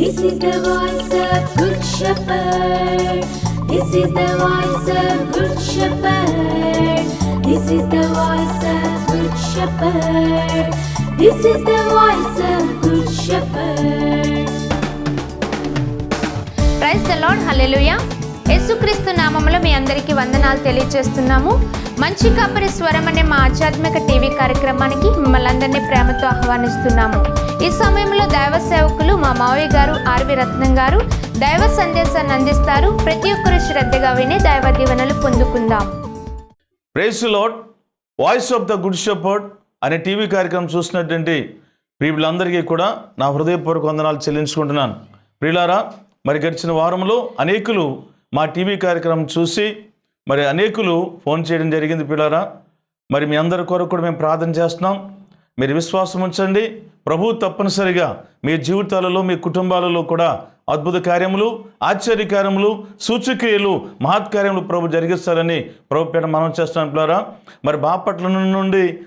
This is the voice of Good Shepherd. This is the voice of Good Shepherd. This is the voice of Good Shepherd. This is the voice of Good Shepherd. Praise the Lord. Hallelujah. యేసుక్రీస్తు నామంలో మీ అందరికీ వందనాలు తెలియజేస్తున్నాము. మంచి కాపరి స్వరం అనే మా ఆధ్యాత్మిక టీవీ కార్యక్రమానికి మిమ్మల్ని అందరినీ ప్రేమతో ఆహ్వానిస్తున్నాము. ఈ సమయంలో దైవ సేవకులు మా మావయ్య గారు ఆర్వి రత్నం గారు దైవ సందేశాన్ని అందిస్తారు. ప్రతి ఒక్కరు శ్రద్ధగా విని దైవ దీవెనలు పొందుకుందాం. Praise lord voice of the good shepherd అనే టీవీ కార్యక్రమం చూసినటువంటి ప్రియులందరికీ కూడా నా హృదయపూర్వక వందనాలు చెల్లించుకుంటున్నాను. ప్రియులారా మరి గడిచిన వారంలో అనేకులు మా టీవీ కార్యక్రమం చూసి మరి అనేకులు ఫోన్ చేయడం జరిగింది పిల్లరా. మరి మీ అందరి కొరకు కూడా మేము ప్రార్థన చేస్తున్నాం. మీరు విశ్వాసం ఉంచండి. ప్రభు తప్పనిసరిగా మీ జీవితాలలో మీ కుటుంబాలలో కూడా అద్భుత కార్యములు ఆశ్చర్య కార్యములు సూచక్రియలు మహత్కార్యములు ప్రభు జరిగిస్తారని ప్రభు పేట మనం చేస్తున్నాం పిల్లరా. మరి బాపట్ల నుండి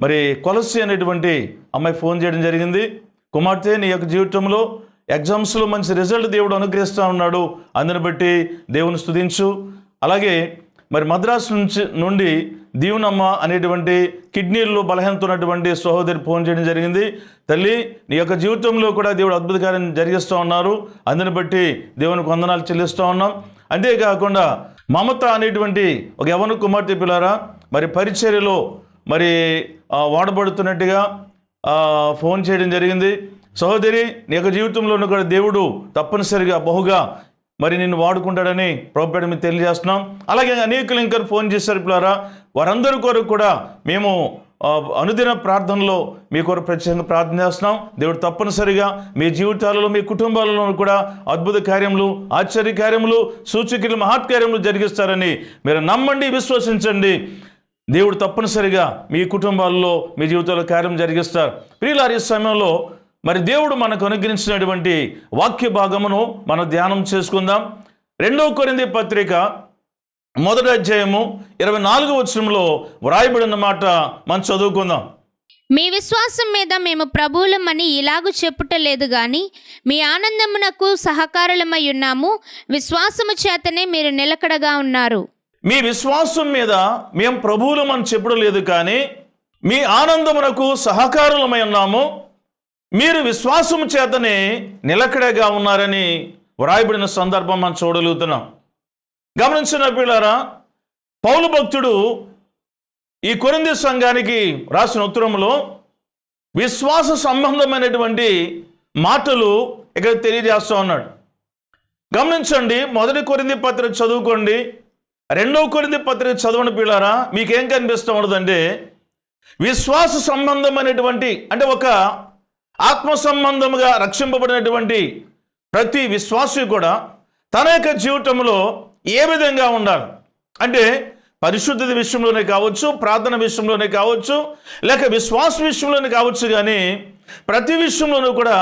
మరి కొలసి అనేటువంటి అమ్మాయి ఫోన్ చేయడం జరిగింది. కుమార్తె నీ యొక్క జీవితంలో ఎగ్జామ్స్లో మంచి రిజల్ట్ దేవుడు అనుగ్రహిస్తూ ఉన్నాడు. అందుని బట్టి దేవుని స్థుతించు అలాగే మరి మద్రాసు నుంచి నుండి దీవునమ్మ అనేటువంటి కిడ్నీల్లో బలహీనత ఉన్నటువంటి సహోదరి ఫోన్ చేయడం జరిగింది. తల్లి నీ యొక్క జీవితంలో కూడా దేవుడు అద్భుతకారం జరిగిస్తూ ఉన్నారు. అందుని బట్టి దేవునికి వందనాలు చెల్లిస్తూ ఉన్నాం. అంతేకాకుండా మమత అనేటువంటి ఒక యవన కుమార్తె పిల్లారా మరి పరిచర్యలో మరి వాడబడుతున్నట్టుగా ఫోన్ చేయడం జరిగింది. సహోదరి నీ యొక్క జీవితంలో కూడా దేవుడు తప్పనిసరిగా బహుగా మరి నిన్ను వాడుకుంటాడని ప్రభుపేట మీకు తెలియజేస్తున్నాం. అలాగే అనేకులు ఇంకా ఫోన్ చేశారు పిల్లారా వారందరి కొరకు కూడా మేము అనుదిన ప్రార్థనలో మీ కొరకు ప్రత్యేకంగా ప్రార్థన చేస్తున్నాం. దేవుడు తప్పనిసరిగా మీ జీవితాలలో మీ కుటుంబాలలో కూడా అద్భుత కార్యములు ఆశ్చర్య కార్యములు సూచకులు మహత్కార్యములు జరిగిస్తారని మీరు నమ్మండి విశ్వసించండి. దేవుడు తప్పనిసరిగా మీ కుటుంబాల్లో మీ జీవితంలో కార్యం జరిగిస్తారు. ప్రియులారి సమయంలో మరి దేవుడు మనకు అనుగ్రహించినటువంటి వాక్య భాగమును మనం ధ్యానం చేసుకుందాం. రెండవ కొరింది పత్రిక మొదటి అధ్యాయము ఇరవై నాలుగో వచనంలో వ్రాయబడిన మాట మనం చదువుకుందాం. మీ విశ్వాసం మీద మేము ప్రభువులమని ఇలాగు చెప్పుట లేదు గాని మీ ఆనందమునకు సహకారులమై ఉన్నాము. విశ్వాసము చేతనే మీరు నిలకడగా ఉన్నారు. మీ విశ్వాసం మీద మేము ప్రభువులం అని చెప్పడం లేదు కానీ మీ ఆనందమునకు సహకారులమై ఉన్నాము. మీరు విశ్వాసం చేతనే నిలకడగా ఉన్నారని వ్రాయబడిన సందర్భం మనం చూడగలుగుతున్నాం. గమనించిన పిల్లరా పౌలు భక్తుడు ఈ కొరింది సంఘానికి రాసిన ఉత్తరంలో విశ్వాస సంబంధమైనటువంటి మాటలు ఇక్కడ తెలియజేస్తూ ఉన్నాడు. గమనించండి మొదటి కొరింది పత్రిక చదువుకోండి. రెండవ కొరింది పత్రిక చదవని పిల్లారా మీకేం కనిపిస్తూ ఉండదంటే విశ్వాస సంబంధమైనటువంటి అంటే ఒక ఆత్మ సంబంధముగా రక్షింపబడినటువంటి ప్రతి విశ్వాసి కూడా తన యొక్క జీవితంలో ఏ విధంగా ఉండాలి? అంటే పరిశుద్ధత విషయంలోనే కావచ్చు ప్రార్థన విషయంలోనే కావచ్చు లేక విశ్వాస విషయంలోనే కావచ్చు కానీ ప్రతి విషయంలోనూ కూడా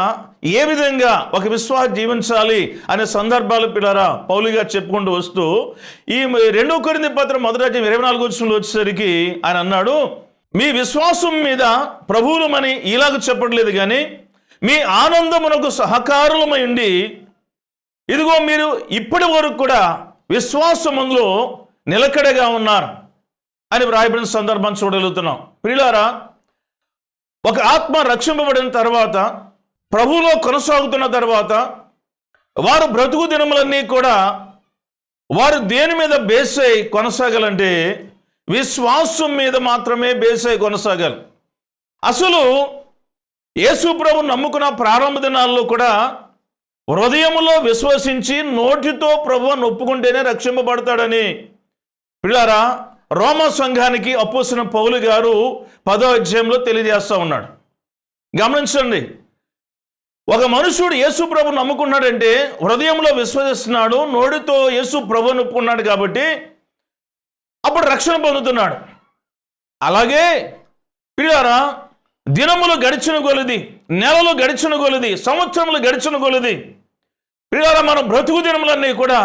ఏ విధంగా ఒక విశ్వాస జీవించాలి అనే సందర్భాలు పిల్లరా పౌలుగా చెప్పుకుంటూ వస్తూ ఈ రెండో కొరింది పత్రం మొదటి ఇరవై నాలుగు వచ్చిన వచ్చేసరికి ఆయన అన్నాడు మీ విశ్వాసం మీద ప్రభువులమని ఇలాగ చెప్పట్లేదు కానీ మీ ఆనందమునకు సహకారులమై ఉండి ఇదిగో మీరు ఇప్పటి వరకు కూడా విశ్వాసములో నిలకడగా ఉన్నారు అని వ్రాయబడిన సందర్భం చూడగలుగుతున్నాం. ప్రియులారా ఒక ఆత్మ రక్షింపబడిన తర్వాత ప్రభువులో కొనసాగుతున్న తర్వాత వారు బ్రతుకు దినములన్నీ కూడా వారు దేని మీద బేస్ అయి కొనసాగాలంటే విశ్వాసం మీద మాత్రమే బేస్ అయి కొనసాగాలి అసలు యేసు ప్రభు నమ్ముకున్న ప్రారంభ దినాల్లో కూడా హృదయంలో విశ్వసించి నోటితో ప్రభువును ఒప్పుకుంటేనే రక్షింపబడతాడని పిల్లారా రోమ సంఘానికి అప్పొసిన పౌలు గారు పదో అధ్యాయంలో తెలియజేస్తూ ఉన్నాడు. గమనించండి ఒక మనుషుడు యేసు ప్రభు నమ్ముకున్నాడంటే హృదయంలో విశ్వసిస్తున్నాడు నోటితో యేసు ప్రభు నొప్పుకున్నాడు కాబట్టి అప్పుడు రక్షణ పొందుతున్నాడు. అలాగే పిల్లారా దినములు గడిచిన కొలిది నెలలు గడిచిన కొలిది సంవత్సరములు గడిచిన కొలిది పిల్లారా మన బ్రతుకు దినములన్నీ కూడా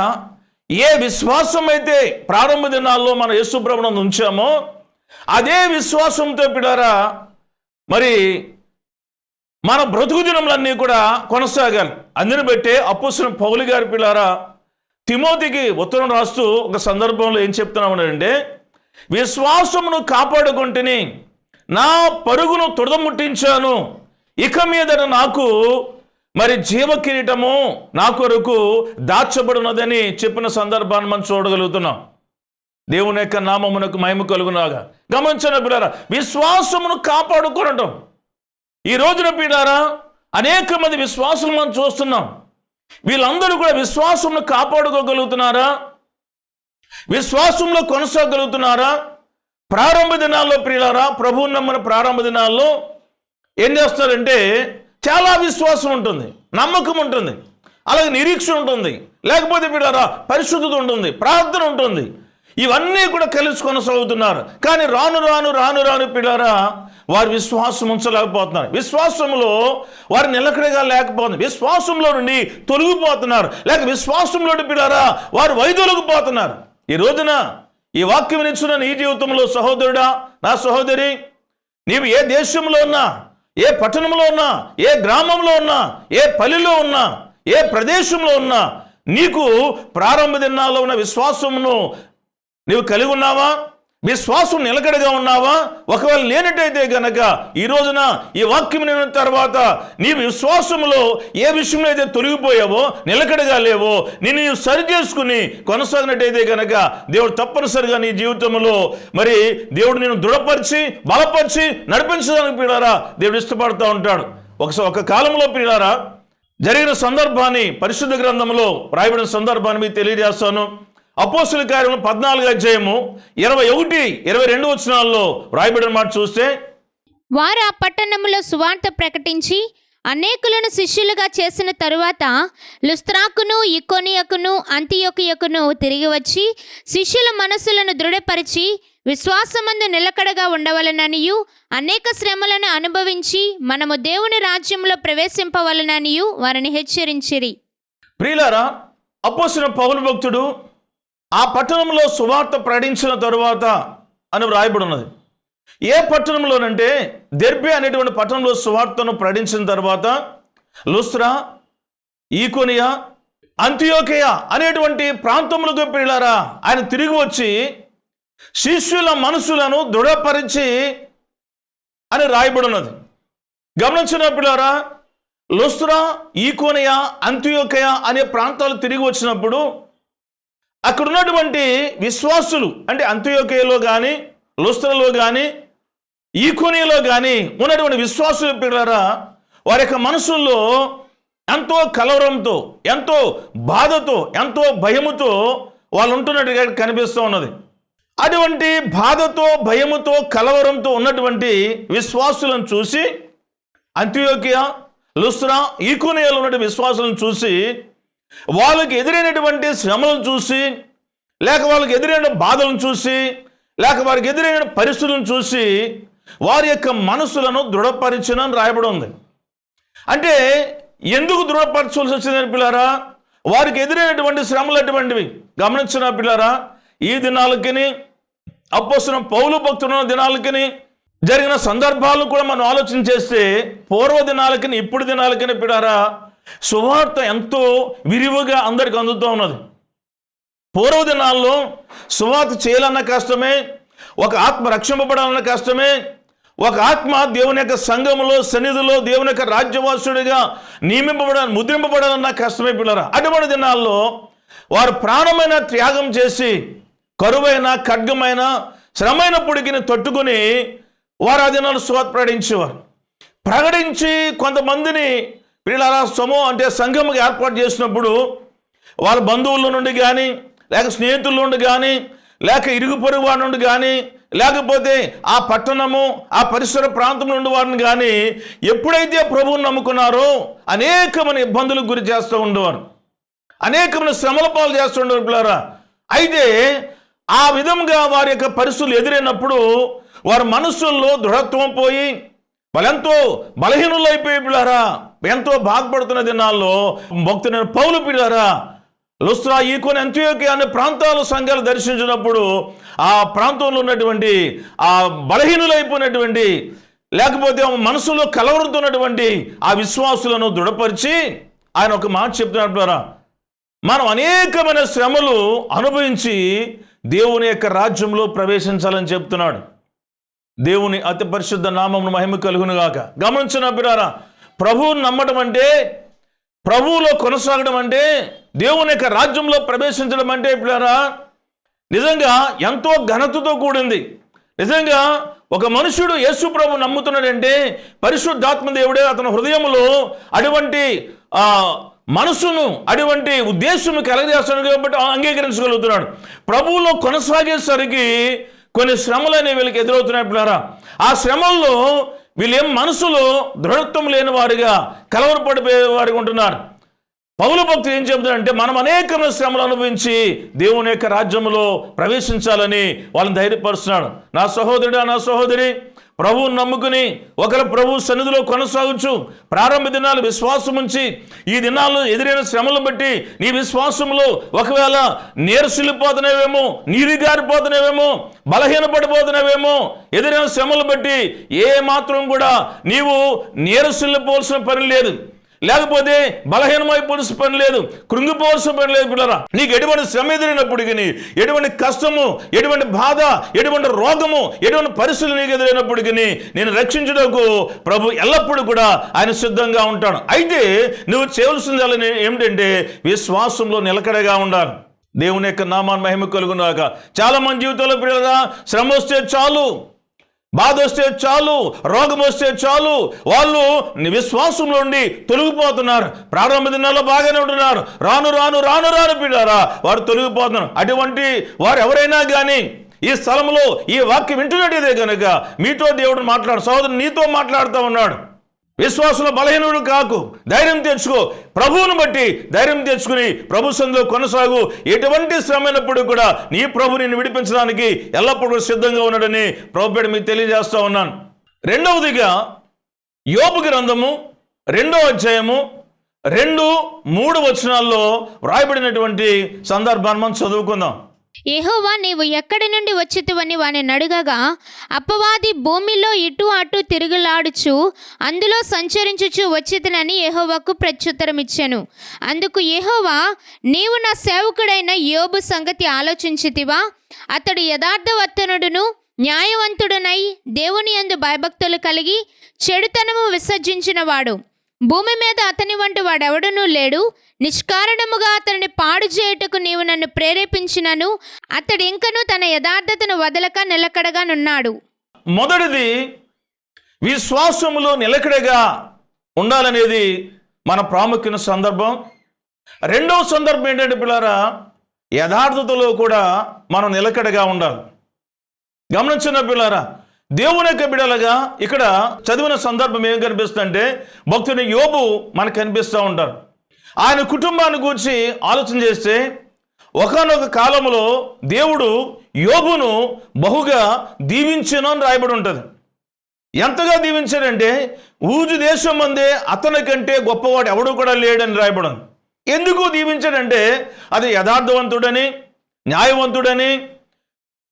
ఏ విశ్వాసం అయితే ప్రారంభ దినాల్లో మన యేసుప్రభునందు ఉంచామో అదే విశ్వాసంతో పిల్లారా మరి మన బ్రతుకు దినములన్నీ కూడా కొనసాగాలి. అందుని బట్టే అప్పుసిన పౌలు గారి పిల్లారా తిమోతికి ఉత్తరం రాస్తూ ఒక సందర్భంలో ఏం చెప్తున్నామంటే విశ్వాసమును కాపాడుకుంటుని నా పరుగును తుడదముట్టించాను ఇక మీదట నాకు మరి జీవ కిరీటము నా కొరకు దాచబడినదని చెప్పిన సందర్భాన్ని మనం చూడగలుగుతున్నాం. దేవుని యొక్క నామమునకు మహిమ కలుగునాగా గమనించిన పిల్లారా విశ్వాసమును కాపాడుకోవడం. ఈ రోజున పిల్లారా అనేక మంది విశ్వాసులు మనం చూస్తున్నాం. వీళ్ళందరూ కూడా విశ్వాసంలో కాపాడుకోగలుగుతున్నారా? విశ్వాసంలో కొనసాగలుగుతున్నారా? ప్రారంభ దినాల్లో ప్రియులారా ప్రభు నమ్మిన ప్రారంభ దినాల్లో ఏం చేస్తారంటే చాలా విశ్వాసం ఉంటుంది నమ్మకం ఉంటుంది అలాగే నిరీక్షణ ఉంటుంది లేకపోతే పిల్లరా పరిశుద్ధత ఉంటుంది ప్రార్థన ఉంటుంది. ఇవన్నీ కూడా కలిసి కొనసాగుతున్నారు. కానీ రాను రాను రాను రాను పిల్లరా వారు విశ్వాసం ఉంచలేకపోతున్నారు. విశ్వాసంలో వారు నిలకడగా లేకపోతుంది విశ్వాసంలో నుండి తొలగిపోతున్నారు. లేక విశ్వాసంలో పిల్లరా వారు వైదొలగిపోతున్నారు ఈ రోజున ఈ వాక్యం నిచ్చిన నీ జీవితంలో సహోదరుడా నా సహోదరి నీవు ఏ దేశంలో ఉన్నా ఏ పట్టణంలో ఉన్నా ఏ గ్రామంలో ఉన్నా ఏ పల్లెలో ఉన్నా ఏ ప్రదేశంలో ఉన్నా నీకు ప్రారంభ దినాల్లో ఉన్న విశ్వాసమును నీవు కలిగి ఉన్నావా? విశ్వాసం నిలకడగా ఉన్నావా? ఒకవేళ లేనట్టయితే గనక ఈ రోజున ఈ వాక్యం నిన్న తర్వాత నీ విశ్వాసంలో ఏ విషయంలో అయితే తొలగిపోయావో నిలకడగా లేవో నేను నీవు సరి చేసుకుని కొనసాగినట్టయితే గనక దేవుడు తప్పనిసరిగా నీ జీవితంలో మరి దేవుడు నేను దృఢపరిచి బలపరిచి నడిపించడానికి పిల్లారా దేవుడు ఇష్టపడుతూ ఉంటాడు. ఒకసారి ఒక కాలంలో పిల్లారా జరిగిన సందర్భాన్ని పరిశుద్ధ గ్రంథంలో రాయబడిన సందర్భాన్ని మీకు తెలియజేస్తాను. అపోస్తుల కార్యం పద్నాలుగు అధ్యాయము ఇరవై ఒకటి ఇరవై రెండు వచనాల్లో రాయబడిన మాట చూస్తే వారు ఆ పట్టణములో సువార్త ప్రకటించి అనేకులను శిష్యులుగా చేసిన తరువాత లుస్త్రాకును ఇకోనియకును అంతియొకియకును తిరిగి వచ్చి శిష్యుల మనస్సులను దృఢపరిచి విశ్వాసమందు నిలకడగా ఉండవలననియు అనేక శ్రమలను అనుభవించి మనము దేవుని రాజ్యంలో ప్రవేశింపవలననియు వారిని హెచ్చరించిరి. ప్రియులారా అపోసిన పౌలు భక్తుడు ఆ పట్టణంలో సువార్త ప్రకటించిన తరువాత అని వ్రాయబడి ఉన్నది ఏ పట్టణంలోనంటే దెర్బే అనేటువంటి పట్టణంలో సువార్తను ప్రకటించిన తర్వాత లుస్రా ఈకోనియా అంత్యోకేయ అనేటువంటి ప్రాంతములకు పిల్లారా ఆయన తిరిగి వచ్చి శిష్యుల మనసులను దృఢపరిచి అని రాయబడినది. ఉన్నది గమనించిన పిల్లారా లుస్రా ఈకోనియా అంత్యోకయ అనే ప్రాంతాలు తిరిగి వచ్చినప్పుడు అక్కడ ఉన్నటువంటి విశ్వాసులు అంటే అంత్యోకేలో కానీ లుస్త్రలో కానీ ఈకోనియలో కానీ ఉన్నటువంటి విశ్వాసులు పిల్లరా వారి యొక్క మనసుల్లో ఎంతో కలవరంతో ఎంతో బాధతో ఎంతో భయముతో వాళ్ళు ఉంటున్నట్టుగా కనిపిస్తూ ఉన్నది. అటువంటి బాధతో భయముతో కలవరంతో ఉన్నటువంటి విశ్వాసులను చూసి అంత్యోకియా లుస్త్రా ఈకోనియాలో ఉన్నటువంటి విశ్వాసులను చూసి వాళ్ళకి ఎదురైనటువంటి శ్రమలను చూసి లేక వాళ్ళకి ఎదురైన బాధలను చూసి లేక వారికి ఎదురైన పరిస్థితులను చూసి వారి యొక్క మనసులను దృఢపరిచిన రాయబడి ఉంది. అంటే ఎందుకు దృఢపరచాల్సి వచ్చిందని పిల్లారా? వారికి ఎదురైనటువంటి శ్రమలు అటువంటివి గమనించిన పిల్లారా ఈ దినాలకి అప్పొస్తున్న పౌలు భక్తున్న దినాలకి జరిగిన సందర్భాలు కూడా మనం ఆలోచన చేస్తే పూర్వ దినాలకి ఇప్పుడు దినాలకి పిడారా సువార్త ఎంతో విరివిగా అందరికి అందుతూ ఉన్నది. పూర్వ దినాల్లో సువార్త చేయాలన్న కష్టమే ఒక ఆత్మ రక్షింపబడాలన్న కష్టమే ఒక ఆత్మ దేవుని యొక్క సంఘములో సన్నిధిలో దేవుని యొక్క రాజ్యవాసుడిగా నియమింపబడాలి ముద్రింపబడాలన్న కష్టమే పిల్లరా. అటువంటి దినాల్లో వారు ప్రాణమైన త్యాగం చేసి కరువైన ఖడ్గమైన శ్రమైన పొడికిని తట్టుకుని వారు ఆ దినాలు సువార్త ప్రకటించేవారు. ప్రకటించి కొంతమందిని పిల్లల సమూహం అంటే సంఘము ఏర్పాటు చేసినప్పుడు వాళ్ళ బంధువుల నుండి కానీ లేక స్నేహితుల నుండి కానీ లేక ఇరుగు పొరుగు వారి నుండి కానీ లేకపోతే ఆ పట్టణము ఆ పరిసర ప్రాంతం నుండి వారిని కానీ ఎప్పుడైతే ప్రభువుని నమ్ముకున్నారో అనేకమైన ఇబ్బందులకు గురి చేస్తూ ఉండేవారు. అనేకమైన శ్రమల పాలు చేస్తుండేవారు పిల్లరా అయితే ఆ విధంగా వారి యొక్క పరిస్థితులు ఎదురైనప్పుడు వారి మనస్సుల్లో దృఢత్వం పోయి వాళ్ళెంతో బలహీనులు అయిపోయి పిల్లరా ఎంతో బాధపడుతున్న దినాల్లో భక్తుడైన పౌలు పిల్లారా లుస్త్రా ఈకొని అంత్యోకి అనే ప్రాంతాలు సంఘాలు దర్శించినప్పుడు ఆ ప్రాంతంలో ఉన్నటువంటి ఆ బలహీనులైపోయినటువంటి లేకపోతే మనసులో కలవరుతున్నటువంటి ఆ విశ్వాసులను దృఢపరిచి ఆయన ఒక మాట చెప్తున్నాడు ద్వారా మనం అనేకమైన శ్రమలు అనుభవించి దేవుని యొక్క రాజ్యంలో ప్రవేశించాలని చెప్తున్నాడు. దేవుని అతి పరిశుద్ధ నామమును మహిమ కలుగునుగాక. గమనించిన బిడారా ప్రభువుని నమ్మడం అంటే ప్రభువులో కొనసాగడం అంటే దేవుని యొక్క రాజ్యంలో ప్రవేశించడం అంటే ఇప్పుడారా నిజంగా ఎంతో ఘనతతో కూడింది. నిజంగా ఒక మనుషుడు యేసు ప్రభు నమ్ముతున్నాడంటే పరిశుద్ధాత్మ దేవుడే అతని హృదయంలో అటువంటి మనసును అటువంటి ఉద్దేశము కలగజేస్తాడు కాబట్టి అంగీకరించగలుగుతున్నాడు. ప్రభువులో కొనసాగేసరికి కొన్ని శ్రమలు అనేవి వీళ్ళకి ఎదురవుతున్నాయి పిల్లారా. ఆ శ్రమల్లో వీళ్ళేం మనసులో దృఢత్వం లేని వారిగా కలవరపడిపోయే వారిగా ఉంటున్నారు. పౌల భక్తులు ఏం చెబుతారంటే మనం అనేకమైన శ్రమలు అనుభవించి దేవుని యొక్క రాజ్యంలో ప్రవేశించాలని వాళ్ళని ధైర్యపరుస్తున్నాడు. నా సహోదరుడా నా సహోదరి ప్రభువు నమ్ముకుని ఒకరు ప్రభు సన్నిధిలో కొనసాగుచు. ప్రారంభ దినాలు విశ్వాసం ఉంచి ఈ దినాల్లో ఎదురైన శ్రమలను బట్టి నీ విశ్వాసంలో ఒకవేళ నీరసిల్లిపోతున్నావేమో నీరిగారిపోతున్నావేమో బలహీనపడిపోతున్నవేమో ఎదురైన శ్రమలు బట్టి ఏ మాత్రం కూడా నీవు నీరసిల్లిపోవాల్సిన పని లేదు. లేకపోతే బలహీనమైపోవాల్సిన పని లేదు కృంగిపోవలసిన పని లేదు పిల్లరా. నీకు ఎటువంటి శ్రమ ఎదురైనప్పటికీ ఎటువంటి కష్టము ఎటువంటి బాధ ఎటువంటి రోగము ఎటువంటి పరిస్థితులు నీకు ఎదురైనప్పటికీ నేను రక్షించడానికి ప్రభు ఎల్లప్పుడూ కూడా ఆయన సిద్ధంగా ఉంటాడు. అయితే నువ్వు చేయవలసింది ఏమిటంటే విశ్వాసంలో నిలకడగా ఉండాలి. దేవుని యొక్క నామాన్ని మహిమ కలుగునాక చాలా మంది జీవితంలో పిల్లరా శ్రమ వస్తే చాలు. బాధ వస్తే చాలు రోగం వస్తే చాలు. వాళ్ళు విశ్వాసంలో ఉండి తొలగిపోతున్నారు. ప్రారంభ దినాల్లో బాగానే ఉంటున్నారు. రాను రాను రాను రాను పిల్లారా వారు తొలగిపోతున్నారు. అటువంటి వారు ఎవరైనా కానీ ఈ స్థలంలో ఈ వాక్యం వింటున్నట్టే కనుక మీతో దేవుడు మాట్లాడు సోదరుడు నీతో మాట్లాడుతూ ఉన్నాడు. విశ్వాసంలో బలహీనుడు కాకు. ధైర్యం తెచ్చుకో. ప్రభువును బట్టి ధైర్యం తెచ్చుకుని ప్రభు సందులో కొనసాగు. ఎటువంటి శ్రమైనప్పుడు కూడా నీ ప్రభు నిన్ను విడిపించడానికి ఎల్లప్పుడూ సిద్ధంగా ఉన్నాడని ప్రభుపేట మీకు తెలియజేస్తూ ఉన్నాను. రెండవదిగా యోపు గ్రంథము రెండో అధ్యాయము రెండు మూడు వచనాల్లో వ్రాయబడినటువంటి సందర్భాన్ని మనం చదువుకుందాం. ఏహోవా నీవు ఎక్కడి నుండి వచ్చితివని వాని నడుగగా అప్పవాది భూమిలో ఇటు అటు తిరుగులాడుచు అందులో సంచరించుచు వచ్చితినని ప్రత్యుత్తరం ఇచ్చాను అందుకు ఏహోవా నీవు నా సేవకుడైన యోబు సంగతి ఆలోచించితివా? అతడు యథార్థవర్తనుడును న్యాయవంతుడునై దేవుని యందు భయభక్తులు కలిగి చెడుతనము విసర్జించినవాడు. భూమి మీద అతని వంటి వాడెవడనూ లేడు. నిష్కారణముగా అతనిని పాడు చేయుటకు నీవు నన్ను ప్రేరేపించినను అతడు ఇంకను తన యథార్థతను వదలక నిలకడగానున్నాడు మొదటిది విశ్వాసములో నిలకడగా ఉండాలనేది మన ప్రాముఖ్యత సందర్భం. రెండవ సందర్భం ఏంటంటే పిల్లారా యథార్థతలో కూడా మనం నిలకడగా ఉండాలి. గమనించిన పిల్లారా దేవుని యొక్క బిడలగా ఇక్కడ చదివిన సందర్భం ఏం కనిపిస్తుందంటే భక్తుని యోబు మనకు కనిపిస్తూ ఉంటారు. ఆయన కుటుంబాన్ని గురించి ఆలోచన చేస్తే ఒకనొక కాలంలో దేవుడు యోబును బహుగా దీవించను అని రాయబడి ఉంటుంది. ఎంతగా దీవించాడంటే ఊజు దేశం మందే అతని కంటే గొప్పవాడు ఎవడు కూడా లేడని రాయబడం ఎందుకు దీవించాడంటే అది యథార్థవంతుడని న్యాయవంతుడని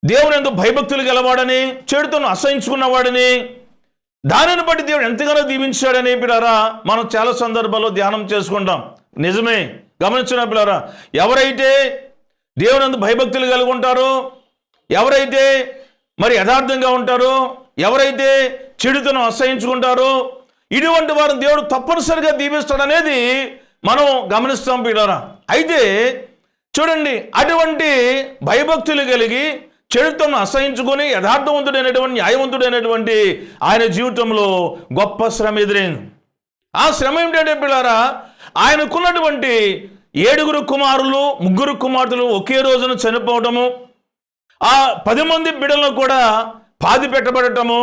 దేవుని ఎందు భయభక్తులు గలవాడని చెడుతను అసహించుకున్నవాడని దానిని బట్టి దేవుడు ఎంతగానో దీవించాడని పిల్లరా మనం చాలా సందర్భాల్లో ధ్యానం చేసుకుంటాం. నిజమే. గమనించిన పిల్లరా ఎవరైతే దేవునందు భయభక్తులు కలిగి ఉంటారో ఎవరైతే మరి యథార్థంగా ఉంటారో ఎవరైతే చెడుతను అసహించుకుంటారో ఇటువంటి వారిని దేవుడు తప్పనిసరిగా దీపిస్తాడనేది మనం గమనిస్తాం పిల్లరా. అయితే చూడండి అటువంటి భయభక్తులు కలిగి చెడుతను అసహించుకొని యథార్థవంతుడైనటువంటి న్యాయవంతుడైనటువంటి ఆయన జీవితంలో గొప్ప శ్రమ ఎదురైంది. ఆ శ్రమ ఏమిటంటే పిల్లారా ఆయనకున్నటువంటి ఏడుగురు కుమారులు ముగ్గురు కుమార్తెలు ఒకే రోజున చనిపోవటము ఆ పది మంది బిడలను కూడా పాది పెట్టబడటము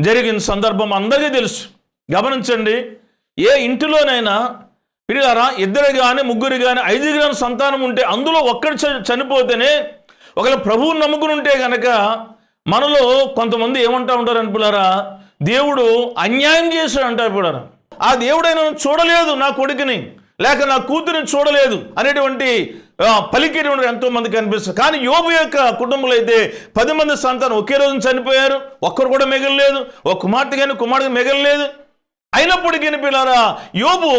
జరిగిన సందర్భం అందరికీ తెలుసు. గమనించండి ఏ ఇంటిలోనైనా పిల్లారా ఇద్దరు కానీ ముగ్గురు కానీ ఐదుగురు కానీ సంతానం ఉంటే అందులో ఒక్కడు చనిపోతేనే ఒకవేళ ప్రభువు నమ్ముకుని ఉంటే కనుక మనలో కొంతమంది ఏమంటా ఉంటారు అనుకున్నారా దేవుడు అన్యాయం చేశాడు అంటారు పిల్లరా ఆ దేవుడైనా చూడలేదు నా కొడుకుని లేక నా కూతురిని చూడలేదు అనేటువంటి పలికేటువంటి పలికిరి ఎంతో మంది కనిపిస్తారు. కానీ యోబు యొక్క కుటుంబంలో అయితే పది మంది సంతానం ఒకే రోజు చనిపోయారు. ఒక్కరు కూడా మిగలలేదు. ఒక కుమార్తె కానీ కుమార్తె మిగలలేదు. అయినప్పటికీ పిల్లారా యోబు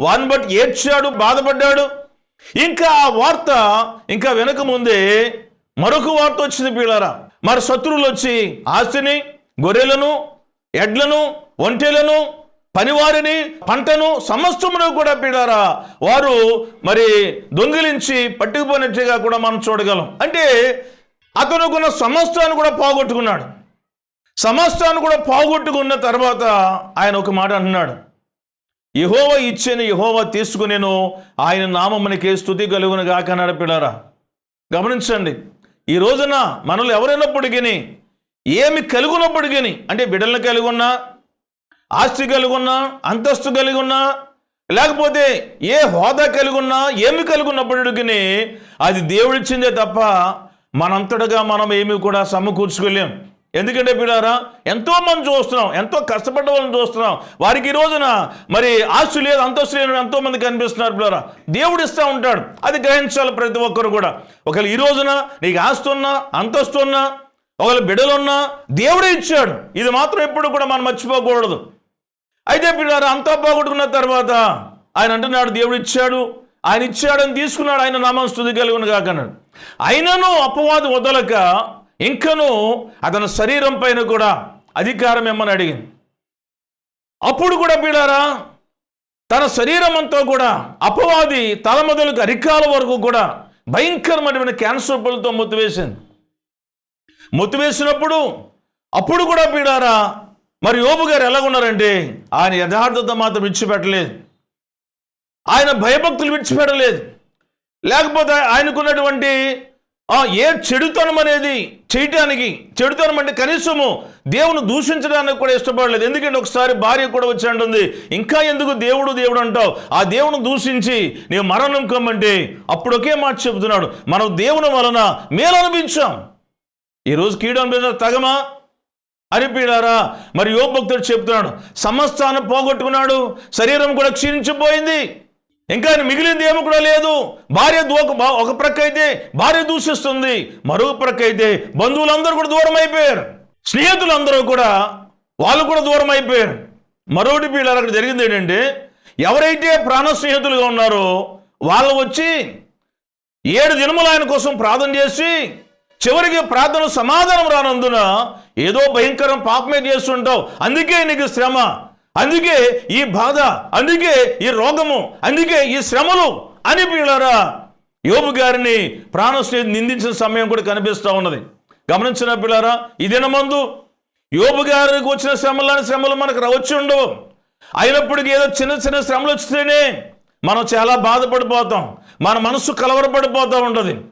వాని బట్టి ఏడ్చాడు బాధపడ్డాడు. ఇంకా ఆ వార్త ఇంకా వెనక ముందే మరొక వార్త వచ్చింది పిల్లారా. మరి శత్రువులు వచ్చి ఆస్తిని గొర్రెలను ఎడ్లను ఒంటెలను పనివారిని పంటను సమస్తమును కూడా పీడారా? వారు మరి దొంగిలించి పట్టుకుపోయినట్టుగా కూడా మనం చూడగలం. అంటే అతనుకున్న సమస్తాన్ని కూడా పోగొట్టుకున్నాడు. సమస్తాన్ని కూడా పోగొట్టుకున్న తర్వాత ఆయన ఒక మాట అంటున్నాడు. యహోవ ఇచ్చేను యహోవ తీసుకునేను ఆయన నామమునికి స్థుతి కలుగును గాక నడిపిడారా గమనించండి ఈ రోజున మనలో ఎవరైనప్పటికీ ఏమి కలుగునప్పటికీ అంటే బిడ్డలను కలిగి ఉన్నా ఆస్తి కలిగి ఉన్నా అంతస్తు కలిగి ఉన్నా లేకపోతే ఏ హోదా కలిగి ఉన్నా ఏమి కలిగి ఉన్నప్పటికీ అది దేవుడిచ్చిందే తప్ప మనంతటగా మనం ఏమి కూడా సమకూర్చుకోలేం. ఎందుకంటే పిల్లారా ఎంతో మంది చూస్తున్నాం ఎంతో కష్టపడ్డ వాళ్ళని చూస్తున్నాం. వారికి ఈ రోజున మరి ఆస్తి లేదు అంతస్తు లేదు ఎంతో మంది కనిపిస్తున్నారు పిల్లారా. దేవుడు ఇస్తూ ఉంటాడు. అది గ్రహించాలి ప్రతి ఒక్కరు కూడా. ఒకవేళ ఈ రోజున నీకు ఆస్తి ఉన్నా అంతస్తు ఉన్నా ఒకవేళ బిడ్డలున్నా దేవుడే ఇచ్చాడు. ఇది మాత్రం ఎప్పుడు కూడా మనం మర్చిపోకూడదు. అయితే పిల్లారు అంతా పోగొట్టుకున్న తర్వాత ఆయన అంటున్నాడు దేవుడు ఇచ్చాడు ఆయన ఇచ్చాడని తీసుకున్నాడు ఆయన నామం స్థుతి కలిగిన కాకన్నాడు అయినను అపవాది వదలక ఇంకను అతని శరీరం పైన కూడా అధికారం ఇమ్మని అడిగింది. అప్పుడు కూడా పిల్లారా తన శరీరం అంతా కూడా అపవాది తల మొదలుకు అరికాల వరకు కూడా భయంకరమైనటువంటి క్యాన్సర్ పళ్ళతో ముత్తివేసింది. ముత్తివేసినప్పుడు అప్పుడు కూడా పీడారా మరి యోబు గారు ఎలాగున్నారంటే ఆయన యథార్థత మాత్రం విడిచిపెట్టలేదు. ఆయన భయభక్తులు విడిచిపెట్టలేదు. లేకపోతే ఆయనకున్నటువంటి ఏ చెడుతనం అనేది చేయటానికి చెడుతనం అంటే కనీసము దేవుని దూషించడానికి కూడా ఇష్టపడలేదు. ఎందుకంటే ఒకసారి భార్య కూడా వచ్చి అంటుంది ఇంకా ఎందుకు దేవుడు దేవుడు అంటావు? ఆ దేవుని దూషించి నేను మరణం కమ్మంటే అప్పుడు ఒకే మాట చెబుతున్నాడు మనం దేవుని వలన మేలు అనిపించాం ఈరోజు కీడు అనిపించిన తగమా? అనిపిడారా మరి యో భక్తుడు చెప్తున్నాడు సమస్తాన్ని పోగొట్టుకున్నాడు శరీరం కూడా క్షీణించిపోయింది. ఇంకా మిగిలింది ఏమి కూడా లేదు. భార్య దూక ఒక ప్రక్క అయితే భార్య దూషిస్తుంది మరొక ప్రక్క అయితే బంధువులందరూ కూడా దూరం అయిపోయారు. స్నేహితులందరూ కూడా వాళ్ళు కూడా దూరం అయిపోయారు. మరొకటి పీడారు అక్కడ జరిగింది ఏంటంటే ఎవరైతే ప్రాణ స్నేహితులుగా ఉన్నారో వాళ్ళు వచ్చి ఏడు దినములు ఆయన కోసం ప్రార్థన చేసి చివరికి ప్రార్థన సమాధానం రానందున ఏదో భయంకరం పాపమే చేస్తుంటావు. అందుకే నీకు శ్రమ. అందుకే ఈ బాధ అందుకే ఈ రోగము అందుకే ఈ శ్రమలు అని పిల్లరా యోబు గారిని ప్రాణశ్రీ నిందించిన సమయం కూడా కనిపిస్తూ ఉన్నది. గమనించిన పిల్లరా ఈ దినమందు యోబు గారికి వచ్చిన శ్రమలని శ్రమలు మనకు రావచ్చు ఉండవు. అయినప్పటికీ ఏదో చిన్న చిన్న శ్రమలు వచ్చితేనే మనం చాలా బాధపడిపోతాం. మన మనసు కలవరపడిపోతూ ఉంటుంది.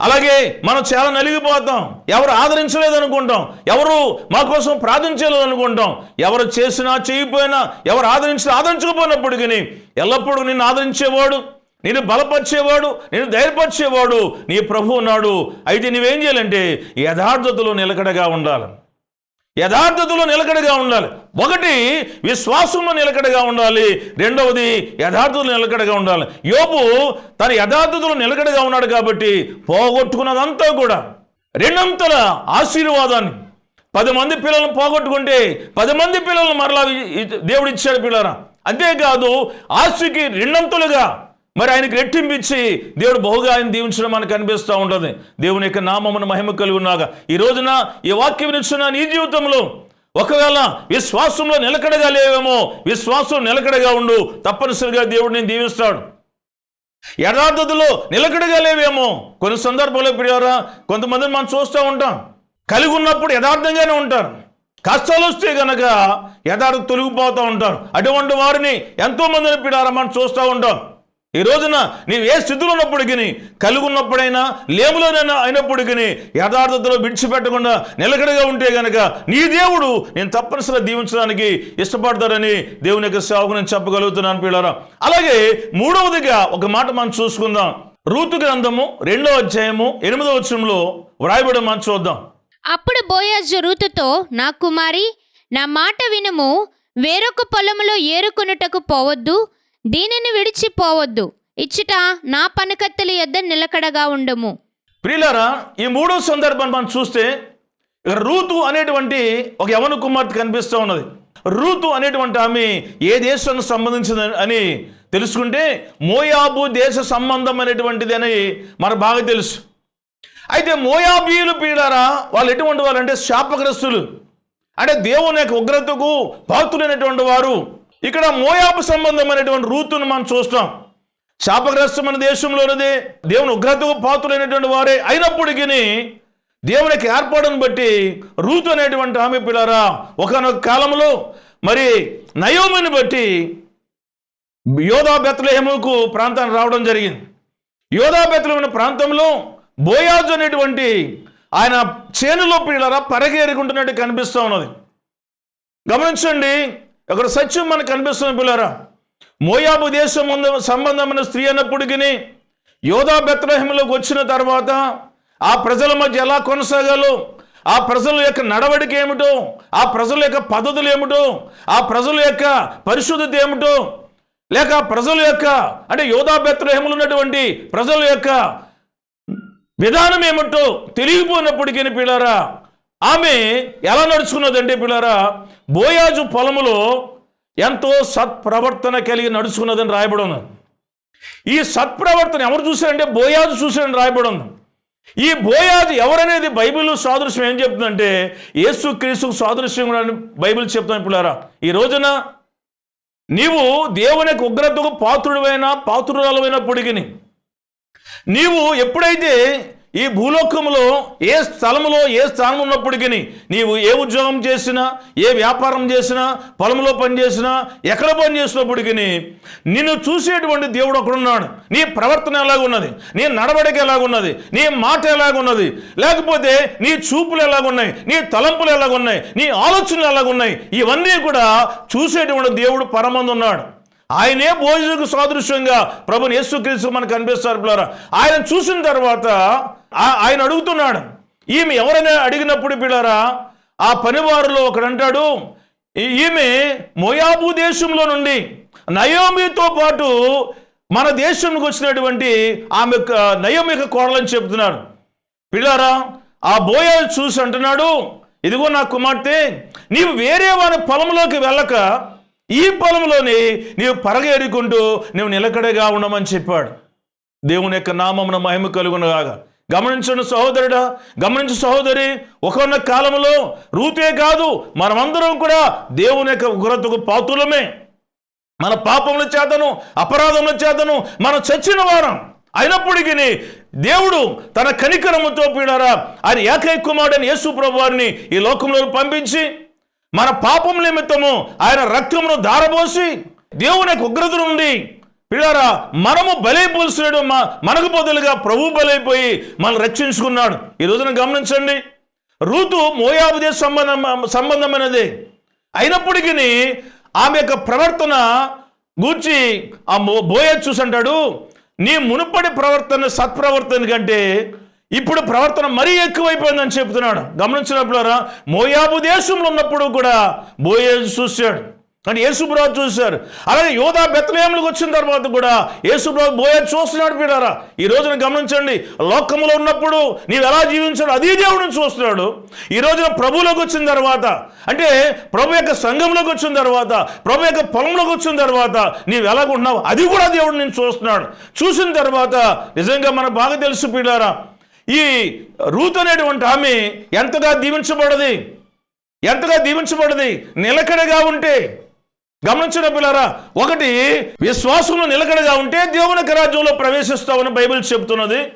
అలాగే మనం చాలా నలిగిపోతాం. ఎవరు ఆదరించలేదు అనుకుంటాం ఎవరు మా కోసం ప్రార్థించలేదు అనుకుంటాం ఎవరు చేసినా చేయకపోయినా ఎవరు ఆదరించినా ఆదరించకపోయినప్పటికీ ఎల్లప్పుడూ నిన్ను ఆదరించేవాడు నేను బలపరిచేవాడు నేను ధైర్యపరిచేవాడు నీ ప్రభువు నాడు. అయితే నువ్వేం చేయాలంటే యథార్థతలో నిలకడగా ఉండాలి. యథార్థతలో నిలకడగా ఉండాలి. ఒకటి విశ్వాసంలో నిలకడగా ఉండాలి. రెండవది యథార్థతలో నిలకడగా ఉండాలి. యోపు తన యథార్థతలో నిలకడగా ఉన్నాడు కాబట్టి పోగొట్టుకున్నదంతా కూడా రెండంతల ఆశీర్వాదాన్ని. పది మంది పిల్లలను పోగొట్టుకుంటే పది మంది పిల్లలను మరలా దేవుడిచ్చాడు పిల్లరా. అంతేకాదు ఆస్తికి రెండంతులుగా మరి ఆయనకి రెట్టింపించి దేవుడు బహుగా ఆయన దీవించడం మనకు కనిపిస్తూ ఉంటుంది. దేవుని యొక్క నామమును మహిమ కలిగి ఉన్నాగా. ఈ రోజున ఈ వాక్యం ఇచ్చిన నీ జీవితంలో ఒకవేళ విశ్వాసంలో నిలకడగా లేవేమో విశ్వాసం నిలకడగా ఉండు తప్పనిసరిగా దేవుడు నేను దీవిస్తాడు. యథార్థతలో నిలకడగా లేవేమో కొన్ని సందర్భాల్లో పిడియారా కొంతమందిని మనం చూస్తూ ఉంటాం. కలిగి ఉన్నప్పుడు యథార్థంగానే ఉంటారు. కష్టాలు వస్తే గనక యథార్థ తొలగిపోతూ ఉంటారు. అటువంటి వారిని ఎంతో మందిని పిడారా మనం చూస్తూ ఉంటాం. ఈ రోజున నీవు ఏ స్థితిలో ఉన్నప్పటికీ కలిగి ఉన్నప్పుడైనా లేములోనైనా అయినప్పటికీ యథార్థతలో విడిచిపెట్టకుండా నిలకడగా ఉంటే గనక నీ దేవుడు నేను తప్పనిసరిగా దీవించడానికి ఇష్టపడతారని దేవుని యొక్క సేవకు నేను చెప్పగలుగుతున్నాను పిల్లరా అలాగే మూడవదిగా ఒక మాట మనం చూసుకుందాం. రూతు గ్రంథము రెండో అధ్యాయము ఎనిమిదో వచ్చంలో వ్రాయబడి మనం చూద్దాం. అప్పుడు బోయజు రూతుతో నా కుమారి నా మాట వినుము. వేరొక పొలములో ఏరుకొనుటకు పోవద్దు. దీనిని విడిచిపోవద్దు. ఇచ్చట నా పనికత్తెల యొద్ద నిలకడగా ఉండము. ప్రియులారా ఈ మూడో సందర్భాన్ని మనం చూస్తే రూతు అనేటువంటి ఒక యవన కుమార్తె కనిపిస్తూ ఉన్నది. రూతు అనేటువంటి ఆమె ఏ దేశానికి సంబంధించింది అని తెలుసుకుంటే మోయాబు దేశ సంబంధం అనేటువంటిది అని మనకు బాగా తెలుసు. అయితే మోయాబీయులు పీడారా వాళ్ళు ఎటువంటి వాళ్ళు అంటే శాపగ్రస్తులు. అంటే దేవుని యొక్క ఉగ్రతకు పాత్రులైనటువంటి వారు. ఇక్కడ మోయాబు సంబంధమైనటువంటి రూతును మనం చూస్తాం శాపగ్రస్తమైన దేశంలోనిది దేవుని ఉగ్రతకు పాత్రులైనటువంటి వారే అయినప్పటికీ దేవునికి ఏర్పాటును బట్టి రూతు అనేటువంటి ఆమె పిల్లరా ఒకనొక కాలంలో మరి నయోమిని బట్టి యోధా బెత్లహేముకు ప్రాంతానికి రావడం జరిగింది. యోధా బెత్లహేము ప్రాంతంలో బోయాజు అనేటువంటి ఆయన చేనులో పిల్లరా పరగేరుకుంటున్నట్టు కనిపిస్తూ ఉన్నది. గమనించండి అక్కడ సత్యం మనకు కనిపిస్తుంది పిల్లరా. మోయాబు దేశం సంబంధమైన స్త్రీ అన్నప్పటికీ యోధా బెత్లహేములోకి వచ్చిన తర్వాత ఆ ప్రజల మధ్య ఎలా కొనసాగాలో ఆ ప్రజల యొక్క నడవడిక ఏమిటో ఆ ప్రజల యొక్క పద్ధతులు ఏమిటో ఆ ప్రజల యొక్క పరిశుద్ధత ఏమిటో లేక ఆ ప్రజల యొక్క అంటే యోధా బెత్లహేములు ఉన్నటువంటి ప్రజల యొక్క విధానం ఏమిటో తెలియపోయినప్పటికీ పిల్లరా ఆమె ఎలా నడుచుకున్నదంటే పిల్లరా బోయాజు పొలములో ఎంతో సత్ప్రవర్తన కలిగి నడుచుకున్నదని రాయబడి ఉన్నది. ఈ సత్ప్రవర్తన ఎవరు చూశారంటే బోయాజు చూశారని రాయబడి ఉంది ఈ బోయాజు ఎవరనేది బైబిల్ సాదృశ్యం ఏం చెప్తుందంటే యేసు క్రీస్తుకు సాదృశ్యం కూడా అని బైబిల్ చెప్తాను ఇప్పుడారా ఈ రోజున నీవు దేవుని యొక్క ఉగ్రతకు పాత్రుడైన పాత్రురాలమైనప్పటికీ నీవు ఎప్పుడైతే ఈ భూలోకంలో ఏ స్థలంలో ఏ స్థానం ఉన్నప్పటికీ నీవు ఏ ఉద్యోగం చేసినా ఏ వ్యాపారం చేసినా పొలంలో పని చేసినా ఎక్కడ పని చేసినప్పటికీ నిన్ను చూసేటువంటి దేవుడు ఒకడున్నాడు. నీ ప్రవర్తన ఎలాగున్నది? నీ నడవడిక ఎలాగున్నది? నీ మాట ఎలాగున్నది? లేకపోతే నీ చూపులు ఎలాగున్నాయి? నీ తలంపులు ఎలాగున్నాయి? నీ ఆలోచనలు ఎలాగున్నాయి? ఇవన్నీ కూడా చూసేటువంటి దేవుడు పరమందు ఉన్నాడు ఆయనే భోజనకు సాదృశ్యంగా ప్రభుని యేసుక్రీస్తు మనకు కనిపిస్తారు పిల్లరా. ఆయన చూసిన తర్వాత ఆ- ఆయన అడుగుతున్నాడు ఈమె ఎవరైనా అడిగినప్పుడు పిల్లరా ఆ పనివారిలో ఒకడంటాడు "ఈ- ఈమె మోయాబు దేశంలో నుండి నయోమితో పాటు మన దేశంకి వచ్చినటువంటి ఆమె యొక్క నయోమిక కోడలని చెప్తున్నాడు పిల్లారా ఆ బోయాలు చూసి అంటున్నాడు ఇదిగో నా కుమార్తె నీవు వేరే వారి పొలంలోకి వెళ్ళక ఈ పొలంలోని నీవు పరగేడుకుంటూ నువ్వు నిలకడగా ఉండమని చెప్పాడు. దేవుని యొక్క నామమున మహిమ కలుగునగాక. గమనించండి సహోదరుడా గమనించు సహోదరి ఒకన్న కాలంలో రూతే కాదు మనమందరం కూడా దేవుని యొక్క ఉగ్రతకు పాతులమే మన పాపముల చేతను అపరాధముల చేతను మనం చచ్చిన వారం. అయినప్పటికీ దేవుడు తన కనికరముతో పీడారా ఆయన ఏకైక కుమారుడని యేసు ప్రభు వారిని ఈ లోకంలో పంపించి మన పాపం నిమిత్తము ఆయన రక్తమును దారబోసి దేవుని యొక్క ఉగ్రత నుండి పిల్లారా మనము బలైపోల్సినాడు మనకు బదులుగా ప్రభు బలైపోయి మనం రక్షించుకున్నాడు. ఈ రోజున గమనించండి. రూతు మోయాబుదే సంబంధం సంబంధమైనది. అయినప్పటికీ ఆమె యొక్క ప్రవర్తన గూర్చి ఆ మో- బోయజ్ చూసి అంటాడు నీ మునుపటి ప్రవర్తన సత్ప్రవర్తన కంటే ఇప్పుడు ప్రవర్తన మరీ ఎక్కువైపోయిందని చెప్తున్నాడు గమనించినప్పుడు మోయాబు దేశంలో ఉన్నప్పుడు కూడా బోయేజ్ చూశాడు. అంటే యేసుప్రభు చూశారు. అలాగే యోధా బెత్తలేములకు వచ్చిన తర్వాత కూడా యేసుప్రభు బోయే చూస్తున్నాడు పీడారా ఈ రోజున గమనించండి లోకములో ఉన్నప్పుడు నీవు ఎలా జీవించాడు అదే దేవుడిని చూస్తున్నాడు. ఈ రోజున ప్రభువులోకి వచ్చిన తర్వాత అంటే ప్రభు యొక్క సంఘంలోకి వచ్చిన తర్వాత ప్రభు యొక్క పొలంలోకి వచ్చిన తర్వాత నీవు ఎలాగున్నావు అది కూడా దేవుడు నేను చూస్తున్నాడు. చూసిన తర్వాత నిజంగా మనకు బాగా తెలుసు పీడారా ఈ రూత్ అనేటువంటి ఆమె ఎంతగా దీవించబడది? ఎంతగా దీవించబడది? నిలకడగా ఉంటే. గమనించిన పిల్లరా ఒకటి విశ్వాసంలో నిలకడగా ఉంటే దేవుని రాజ్యంలో ప్రవేశిస్తామని బైబిల్ చెప్తున్నది.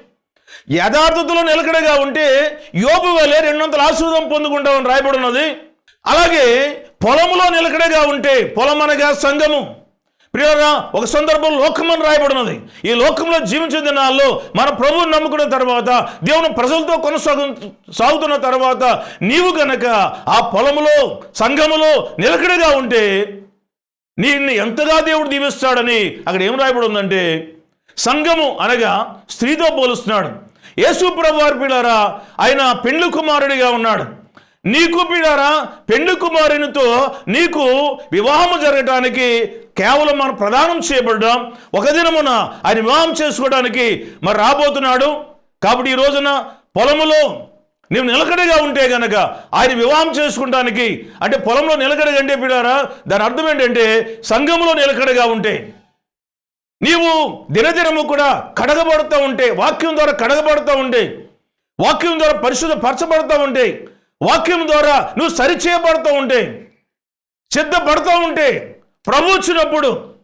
యథార్థతలో నిలకడగా ఉంటే యోపు వలె రెండొందల ఆశీర్వాదం పొందుకుంటామని రాయబడి ఉన్నది అలాగే పొలంలో నిలకడగా ఉంటే పొలం అనగా సంఘము. ప్రియరా ఒక సందర్భం లోకమని రాయబడినది. ఈ లోకంలో జీవించే దినాల్లో మన ప్రభువుని నమ్ముకున్న తర్వాత దేవుని ప్రజలతో కొనసాగు సాగుతున్న తర్వాత నీవు గనక ఆ పొలములో సంఘములో నిలకడగా ఉంటే నిన్ను ఎంతగా దేవుడు దీవిస్తాడని అక్కడ ఏం రాయబడి ఉందంటే సంఘము అనగా స్త్రీతో పోలుస్తున్నాడు. యేసు ప్రభు వారి పిల్లరా ఆయన పెండ్లి కుమారుడిగా ఉన్నాడు. నీకు బిడారా పెండు కుమారునితో నీకు వివాహము జరగటానికి కేవలం మనం ప్రదానం చేయబడ్డాం. ఒక దినమున ఆయన వివాహం చేసుకోవడానికి మరి రాబోతున్నాడు. కాబట్టి ఈ రోజున పొలములో నీవు నిలకడగా ఉంటే గనక ఆయన వివాహం చేసుకుంటానికి అంటే పొలంలో నిలకడగా అంటే పిడారా దాని అర్థం ఏంటంటే సంఘంలో నిలకడగా ఉంటే. నీవు దినదినము కూడా కడగబడుతూ ఉంటే వాక్యం ద్వారా కడగబడుతూ ఉంటే వాక్యం ద్వారా పరిశుద్ధ పరచబడుతూ ఉంటే వాక్యం ద్వారా నువ్వు సరిచేయబడుతూ ఉంటే సిద్ధపడుతూ ఉంటే ప్రభు వచ్చినప్పుడు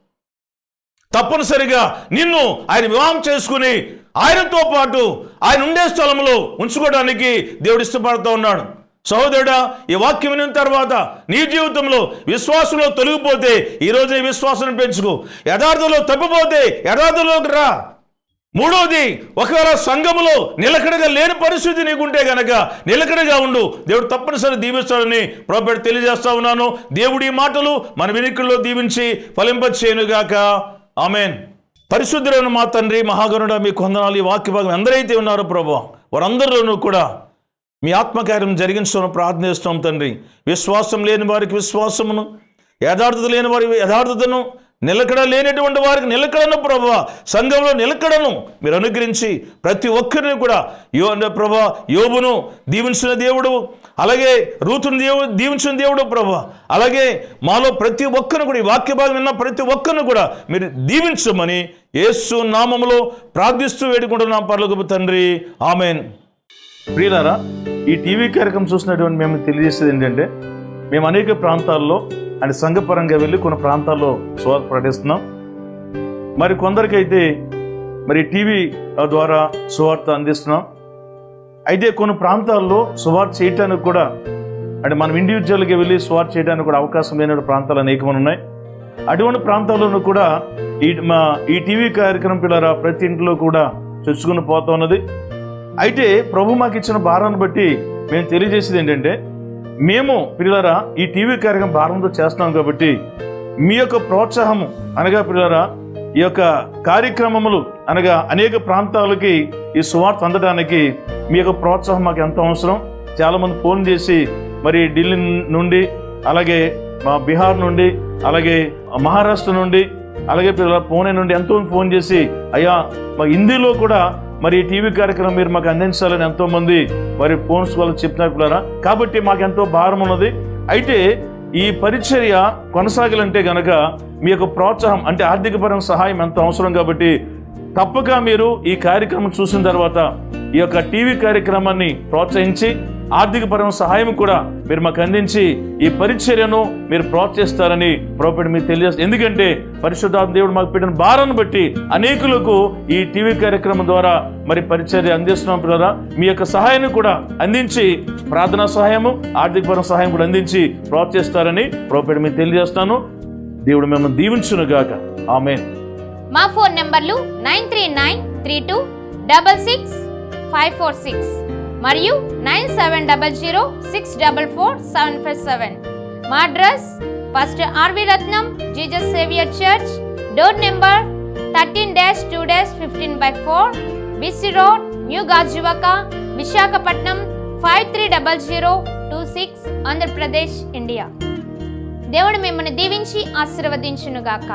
తప్పనిసరిగా నిన్ను ఆయన వివాహం చేసుకుని ఆయనతో పాటు ఆయన ఉండే స్థలంలో ఉంచుకోవడానికి దేవుడు ఇష్టపడుతూ ఉన్నాడు. సహోదరుడా ఈ వాక్యం విన్న తర్వాత నీ జీవితంలో విశ్వాసంలో తొలగిపోతే ఈరోజు విశ్వాసం విశ్వాసాన్ని పెంచుకో. యథార్థంలో తప్పిపోతే యథార్థంలోకి రా. మూడోది ఒకవేళ సంఘములో నిలకడగా లేని పరిస్థితి నీకుంటే గనక నిలకడగా ఉండు. దేవుడు తప్పనిసరి దీవిస్తాడని ప్రోపెట్ తెలియజేస్తా ఉన్నాను. దేవుడి మాటలు మన వినికిల్లో దీవించి ఫలింపచేయనుగాక. ఆమెన్. పరిశుద్ధులను మా తండ్రి మహాగరుడ మీ కొందనాలు ఈ వాక్య భాగం ఎందరైతే ఉన్నారో ప్రభా వారందరిలోనూ కూడా మీ ఆత్మకార్యం జరిగించడం ప్రార్థనిస్తాం తండ్రి. విశ్వాసం లేని వారికి విశ్వాసమును యథార్థత లేని వారి యథార్థతను నిలకడ లేనటువంటి వారికి నిలకడను ప్రభు. సంఘంలో నిలకడను మీరు అనుగ్రహించి ప్రతి ఒక్కరిని కూడా యో ప్రభా యోబును దీవించిన దేవుడు అలాగే రూతుని దేవు దీవించిన దేవుడు ప్రభు. అలాగే మాలో ప్రతి ఒక్కరిని కూడా ఈ వాక్య భాగం విన్న ప్రతి ఒక్కరిని కూడా మీరు దీవించమని యేసు నామములో ప్రార్థిస్తూ వేడుకుంటున్నాం పర్లకు తండ్రి. ఆమెన్. ప్రియులారా ఈ టీవీ కార్యక్రమం చూసినటువంటి మేము తెలియజేసేది ఏంటంటే మేము అనేక ప్రాంతాల్లో అండ్ సంఘపరంగా వెళ్ళి కొన్ని ప్రాంతాల్లో సువార్త ప్రకటిస్తున్నాం మరి కొందరికైతే మరి టీవీ ద్వారా సువార్త అందిస్తున్నాం. అయితే కొన్ని ప్రాంతాల్లో సువార్త చేయటానికి కూడా అంటే మనం ఇండివిజువల్గా వెళ్ళి సువార్త చేయడానికి కూడా అవకాశం లేని ప్రాంతాలు అనేకమంది ఉన్నాయి. అటువంటి ప్రాంతాల్లోనూ కూడా ఈ మా ఈ టీవీ కార్యక్రమం పిల్లరా ప్రతి ఇంట్లో కూడా చొచ్చుకుని పోతా ఉన్నది. అయితే ప్రభు మాకు ఇచ్చిన భారాన్ని బట్టి మేము తెలియజేసేది ఏంటంటే మేము పిల్లరా ఈ టీవీ కార్యక్రమం భారంతో చేస్తున్నాం కాబట్టి మీ యొక్క ప్రోత్సాహము అనగా పిల్లరా ఈ యొక్క కార్యక్రమములు అనగా అనేక ప్రాంతాలకి ఈ సువార్త అందడానికి మీ యొక్క ప్రోత్సాహం మాకు ఎంతో అవసరం. చాలామంది ఫోన్ చేసి మరి ఢిల్లీ నుండి అలాగే మా బీహార్ నుండి అలాగే మహారాష్ట్ర నుండి అలాగే పిల్లల పూణే నుండి ఎంతో ఫోన్ చేసి అయ్యా మా హిందీలో కూడా మరి ఈ టీవీ కార్యక్రమం మీరు మాకు అందించాలని ఎంతోమంది మరి ఫోన్స్ వాళ్ళు చెప్తున్నారు కాబట్టి మాకు ఎంతో భారం ఉన్నది. అయితే ఈ పరిచర్య కొనసాగాలంటే గనక మీ యొక్క ప్రోత్సాహం అంటే ఆర్థికపరమైన సహాయం ఎంతో అవసరం కాబట్టి తప్పక మీరు ఈ కార్యక్రమం చూసిన తర్వాత ఈ యొక్క టీవీ కార్యక్రమాన్ని ప్రోత్సహించి ఆర్థికపరమైన సహాయం కూడా మీరు మాకు అందించి ఈ పరిచర్యను మీరు ప్రోత్సహిస్తారని ప్రోపెట్ మీకు తెలియజేస్తారు ఎందుకంటే పరిశుద్ధాత్మ దేవుడు మాకు పెట్టిన భారాన్ని బట్టి అనేకులకు ఈ టీవీ కార్యక్రమం ద్వారా మరి పరిచర్య అందిస్తున్నాం పిల్లరా మీ యొక్క సహాయాన్ని కూడా అందించి ప్రార్థనా సహాయము ఆర్థికపరమైన సహాయం కూడా అందించి ప్రోత్సహిస్తారని ప్రోపెట్ మీరు తెలియజేస్తాను. దేవుడు మిమ్మల్ని దీవించును గాక ఆమె మా ఫోన్ నెంబర్లు nine three nine three two double six five four six. మరియు nine seven double zero six double four seven five seven. మా address first RV Ratnam Jesus saviour church door number thirteen dash two dash fifteen by four BC road new Gajuwaka Visakhapatnam five three double zero two six Andhra Pradesh India. దేవుడు మిమ్మల్ని దీవించి ఆశీర్వదించునుగాక.